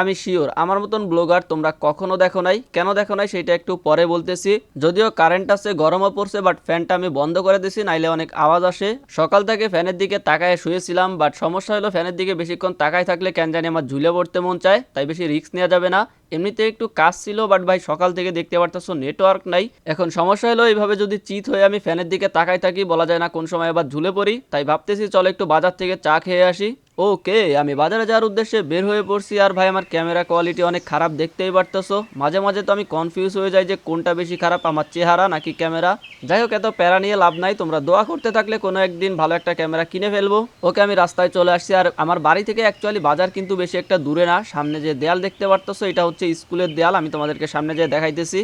আমি শিওর আমার মতন ব্লগার তোমরা কখনো দেখো নাই। কেন দেখো নাই সেটা একটু পরে বলতেছি। যদিও কারেন্ট আছে, গরমও পড়ছে বাট ফ্যানটা আমি বন্ধ করে দিছি, নাইলে অনেক আওয়াজ আসে। সকাল থেকে ফ্যানের দিকে তাকায় শুয়েছিলাম বাট সমস্যা হলো ফ্যানের দিকে বেশিক্ষণ তাকায় থাকলে কেন জানি আমার ঝুলে পড়তে মন চায়, তাই বেশি রিস্ক নেওয়া যাবে না। এমনিতে একটু কাজ ছিল বাট ভাই সকাল থেকে দেখতে পারতেছো নেটওয়ার্ক নাই। এখন সমস্যা হলো, এইভাবে যদি চিত হয়ে আমি ফ্যানের দিকে তাকাই থাকি, বলা যায় না কোন সময় আবার ঝুলে পড়ি। তাই ভাবতেছি চলো একটু বাজার থেকে চা খেয়ে আসি। ওকে, আমি বাজারে যাওয়ার উদ্দেশ্যে বের হয়ে পড়ছি আর ভাই আমার ক্যামেরা কোয়ালিটি অনেক খারাপ, দেখতেই পারতেছো। মাঝে মাঝে তো আমি কনফিউজ হয়ে যাই যে কোনটা বেশি খারাপ, আমার চেহারা নাকি ক্যামেরা। যাই হোক, এত প্যারা নিয়ে লাভ নাই, তোমরা দোয়া করতে থাকলে কোনো একদিন ভালো একটা ক্যামেরা কিনে ফেলব। ওকে, আমি রাস্তায় চলে আসছি আর আমার বাড়ি থেকে অ্যাকচুয়ালি বাজার কিন্তু বেশি একটা দূরে না, সামনে যে দেয়াল দেখতে পারতেছো, এটা হচ্ছে স্কুলের দেয়াল, আমি তোমাদেরকে সামনে যে দেখাইতেছি।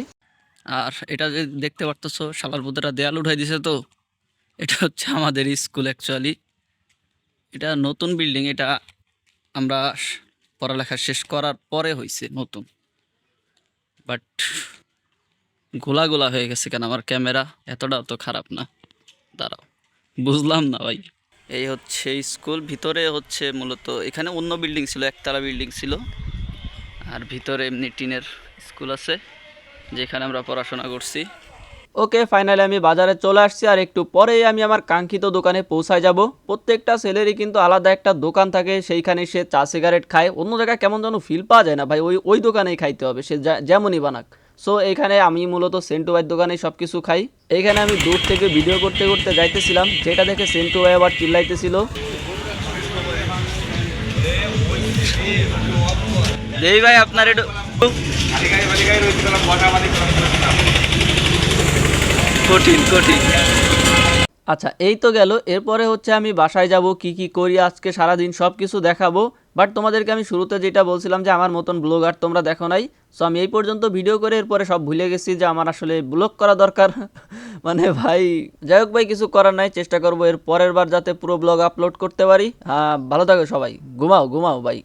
আর এটা যে দেখতে পারতেছো, শালার পুতরা দেয়াল উঠাই দিছে তো, এটা হচ্ছে আমাদের স্কুল অ্যাকচুয়ালি এটা নতুন বিল্ডিং এটা আমরা পড়ালেখা শেষ করার পরে হয়েছে নতুন। বাট গোলা গোলা হয়ে গেছে কেন? আমার ক্যামেরা এতটাও তো খারাপ না। দাঁড়াও, বুঝলাম না ভাই। এই হচ্ছে স্কুল ভিতরে হচ্ছে মূলত এখানে অন্য বিল্ডিং ছিল, একতলা বিল্ডিং ছিল। আর ভিতরে এমনি টিনের স্কুল আছে, যেখানে আমরা পড়াশোনা করছি। ওকে ফাইনালি আমি বাজারে চলে আসছি আর একটু পরেই আমি আমার কাঙ্ক্ষিত দোকানে পৌঁছায় যাব। প্রত্যেকটা ছেলেরই কিন্তু আলাদা একটা দোকান থাকে সেইখানে সে চা সিগারেট খায়। অন্য জায়গায় কেমন যেন ফিল পাওয়া যায় না ভাই ওই ওই দোকানেই খাইতে হবে সে যেমনই বানাক। সো এখানে আমি মূলত সেন্টু ভাইয়ের দোকানে সব কিছু খাই। এইখানে আমি দূর থেকে ভিডিও করতে করতে যাইতেছিলাম যেটা দেখে সেন্টু ভাই আবার চিল্লাইতেছিল। দেই ভাই আপনার একটু কঠিন কঠিন। আচ্ছা এই তো গেল। এরপরে হচ্ছে আমি বাসায় যাব, কি কি করি, আজকে সারাদিন সব কিছু দেখাবো। বাট তোমাদেরকে আমি শুরুতে যেটা বলছিলাম যে, আমার মতন ব্লগার তোমরা দেখো নাই। সো আমি এই পর্যন্ত ভিডিও করে এরপরে সব ভুলে গেছি যে, আমার আসলে ব্লগ করা দরকার। মানে ভাই, যাই হোক ভাই, কিছু করার নাই, চেষ্টা করব এর পরের বার যাতে পুরো ব্লগ আপলোড করতে পারি। ভালো থাকো সবাই। ঘুমাও ঘুমাও ভাই।